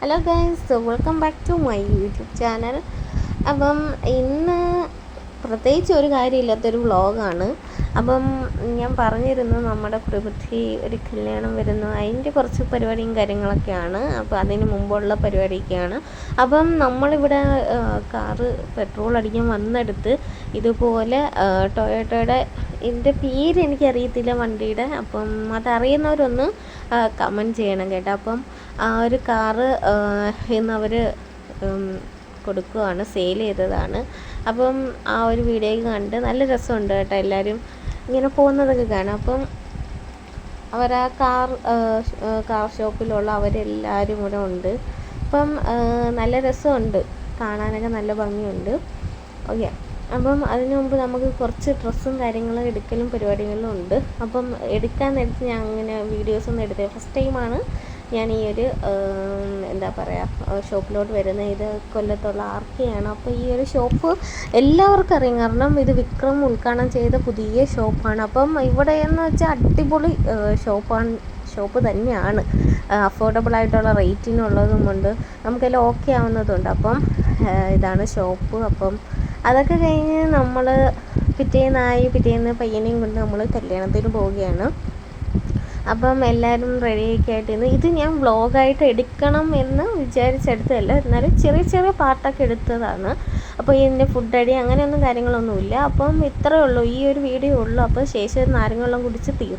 Hello guys welcome back to my YouTube channel അപ്പം ഇന്ന് പ്രത്യേകിച്ച് ഒരു കാര്യമില്ലാത്തൊരു വ്ളോഗാണ് അപ്പം ഞാൻ പറഞ്ഞിരുന്നു നമ്മുടെ കുടുംബത്തിൽ ഒരു കല്യാണം വരുന്നു. അതിന്റെ കുറച്ച് പരിപാടിയും കാര്യങ്ങളൊക്കെയാണ്. അപ്പോൾ അതിന് മുമ്പുള്ള പരിപാടിയൊക്കെയാണ്. അപ്പം നമ്മളിവിടെ കാറ് പെട്രോൾ അടിക്കാൻ വന്നെടുത്ത് ഇതുപോലെ ടൊയോട്ടയുടെ ഇതിന്റെ പേര് എനിക്കറിയത്തില്ല വണ്ടിയുടെ. അപ്പം അതറിയുന്നവരൊന്ന് കമന്റ് ചെയ്യണം കേട്ടോ. അപ്പം ആ ഒരു കാറ് ഇന്ന് അവർ കൊടുക്കുകയാണ് സെയിൽ ചെയ്തതാണ്. അപ്പം ആ ഒരു വീഡിയോ കണ്ട് നല്ല രസമുണ്ട് കേട്ടോ എല്ലാവരും ഇങ്ങനെ പോകുന്നതൊക്കെ കാണാം അപ്പം അവർ ആ കാർ കാർ ഷോപ്പിലുള്ള അവരെല്ലാവരും കൂടെ ഉണ്ട്. അപ്പം നല്ല രസമുണ്ട്. കാണാനൊക്കെ നല്ല ഭംഗിയുണ്ട്. ഓക്കെ. അപ്പം അതിനു മുമ്പ് നമുക്ക് കുറച്ച് ഡ്രസ്സും കാര്യങ്ങളും എടുക്കലും പരിപാടികളും ഉണ്ട്. അപ്പം എടുക്കാൻ നേരത്ത് ഞാൻ അങ്ങനെ വീഡിയോസൊന്നും എടുത്തില്ല. ഫസ്റ്റ് ടൈമാണ് ഞാൻ ഈ ഒരു എന്താ പറയുക ഷോപ്പിലോട്ട് വരുന്നത് ഇത് കൊല്ലത്തുള്ള ആർക്കെയാണ്. അപ്പോൾ ഈ ഒരു ഷോപ്പ് എല്ലാവർക്കും അറിയാം. കാരണം ഇത് വിക്രം ഉദ്ഘാടനം ചെയ്ത പുതിയ ഷോപ്പാണ് അപ്പം ഇവിടെ എന്ന് വെച്ചാൽ അടിപൊളി ഷോപ്പാണ് ഷോപ്പ് തന്നെയാണ്. അഫോർഡബിൾ ആയിട്ടുള്ള റേറ്റിനുള്ളതും ഉണ്ട്. നമുക്കെല്ലാം ഓക്കെ ആവുന്നതുണ്ട് അപ്പം ഇതാണ് ഷോപ്പ് അപ്പം അതൊക്കെ കഴിഞ്ഞ് നമ്മൾ പിറ്റേന്നായി പിറ്റേന്ന് പയ്യനെയും കൊണ്ട് നമ്മൾ കല്യാണത്തിന് പോവുകയാണ്. അപ്പം എല്ലാവരും റെഡിയൊക്കെ ആയിട്ട് ഇത് ഞാൻ വ്ളോഗായിട്ട് എടുക്കണം എന്ന് വിചാരിച്ചെടുത്തതല്ല എന്നാലും ചെറിയ ചെറിയ പാർട്ടൊക്കെ എടുത്തതാണ്. അപ്പോൾ ഇതിന്റെ ഫുഡ് അടി അങ്ങനെയൊന്നും കാര്യങ്ങളൊന്നുമില്ല. അപ്പം ഇത്രയേ ഉള്ളൂ. ഈ ഒരു വീഡിയോ ഉള്ളൂ. അപ്പോൾ ശേഷം നാരങ്ങ വെള്ളം കുടിച്ച് തീർന്നു.